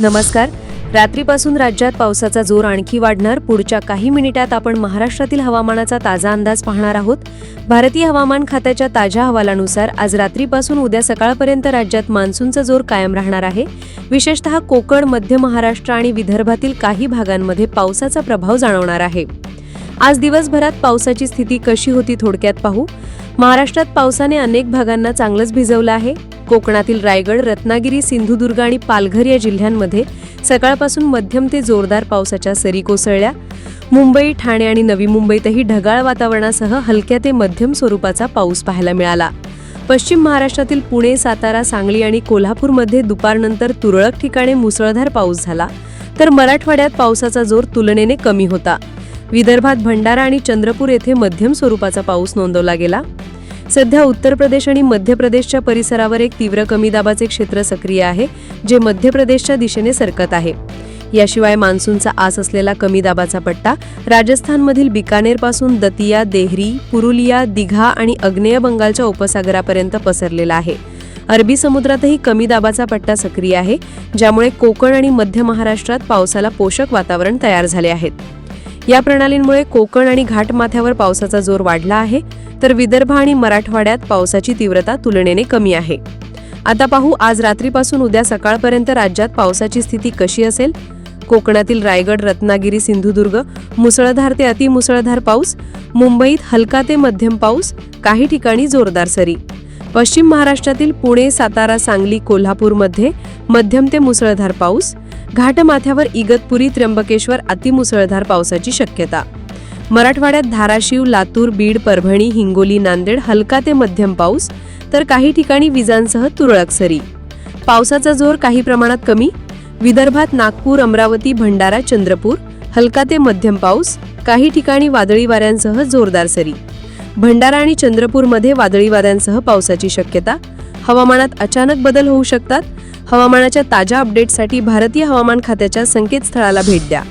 नमस्कार. रात्रीपासून राज्यात पावसाचा जोर आणखी वाढणार. पुढच्या काही मिनिटात आपण महाराष्ट्रातील हवामानाचा ताजा अंदाज पाहणार आहोत. भारतीय हवामान खात्याच्या ताज्या अहवालानुसार आज रात्रीपासून उद्या सकाळपर्यंत राज्यात मान्सूनचा जोर कायम राहणार आहे. विशेषतः कोकण मध्य महाराष्ट्र आणि विदर्भातील काही भागांमध्ये पावसाचा प्रभाव जाणवणार आहे. आज दिवसभरात पावसाची स्थिती कशी होती थोडक्यात पाहू. महाराष्ट्रात पावसाने अनेक भागांना चांगलंच भिजवलं आहे. कोकणातील रायगड रत्नागिरी सिंधुदुर्ग आणि पालघर या जिल्ह्यांमध्ये सकाळपासून मध्यम ते जोरदार पावसाच्या सरी कोसळल्या. मुंबई ठाणे आणि नवी मुंबईतही ढगाळ वातावरणासह हलक्या ते मध्यम स्वरूपाचा पाऊस पाहायला मिळाला. पश्चिम महाराष्ट्रातील पुणे सातारा सांगली आणि कोल्हापूरमध्ये दुपारनंतर तुरळक ठिकाणी मुसळधार पाऊस झाला तर मराठवाड्यात पावसाचा जोर तुलनेने कमी होता. विदर्भात भंडारा आणि चंद्रपूर येथे मध्यम स्वरूपाचा पाऊस नोंदवला गेला. सध्या उत्तर प्रदेश आणि मध्य प्रदेशच्या परिसरावर एक तीव्र कमी दाबाचे क्षेत्र सक्रिय आहे जे मध्य प्रदेशच्या दिशेने सरकत आहे. याशिवाय मान्सूनचा आस असलेला कमी दाबाचा पट्टा राजस्थानमधील बिकानेरपासून दतिया देहरी पुरुलिया दिघा आणि अग्नेय बंगालच्या उपसागरापर्यंत पसरलेला आहे. अरबी समुद्रातही कमी दाबाचा पट्टा सक्रिय आहे ज्यामुळे कोकण आणि मध्य महाराष्ट्रात पावसाला पोषक वातावरण तयार झाले आहेत. या प्रणालींमुळे कोकण आणि घाटमाथ्यावर पावसाचा जोर वाढला आहे तर विदर्भ आणि मराठवाड्यात पावसाची तीव्रता तुलनेने कमी आहे. आता पाहू आज रात्रीपासून उद्या सकाळपर्यंत राज्यात पावसाची स्थिती कशी असेल? कोकणातील रायगड रत्नागिरी सिंधुदुर्ग मुसळधार ते अतिमुसळधार पाऊस मुंबईत हलका ते मध्यम पाऊस काही ठिकाणी जोरदार सरी. पश्चिम महाराष्ट्रातील पुणे सातारा सांगली कोल्हापूरमध्ये मध्यम ते मुसळधार पाऊस घाटमाथ्यावर इगतपुरी त्र्यंबकेश्वर अतिमुसळधार पावसाची शक्यता. मराठवाड्यात धाराशिव लातूर बीड परभणी हिंगोली नांदेड हलका ते मध्यम पाऊस तर काही ठिकाणी विजांसह तुरळक सरी. पावसाचा जोर काही प्रमाणात कमी. विदर्भात नागपूर अमरावती भंडारा चंद्रपूर हलका ते मध्यम पाऊस काही ठिकाणी वादळी वाऱ्यांसह जोरदार सरी. भंडारा आणि चंद्रपूरमध्ये वादळी वाऱ्यांसह पावसाची शक्यता हवामानात अचानक बदल होऊ शकतात? हवामानाच्या ताज्या अपडेटसाठी भारतीय हवामान खात्याच्या संकेतस्थळाला भेट द्या.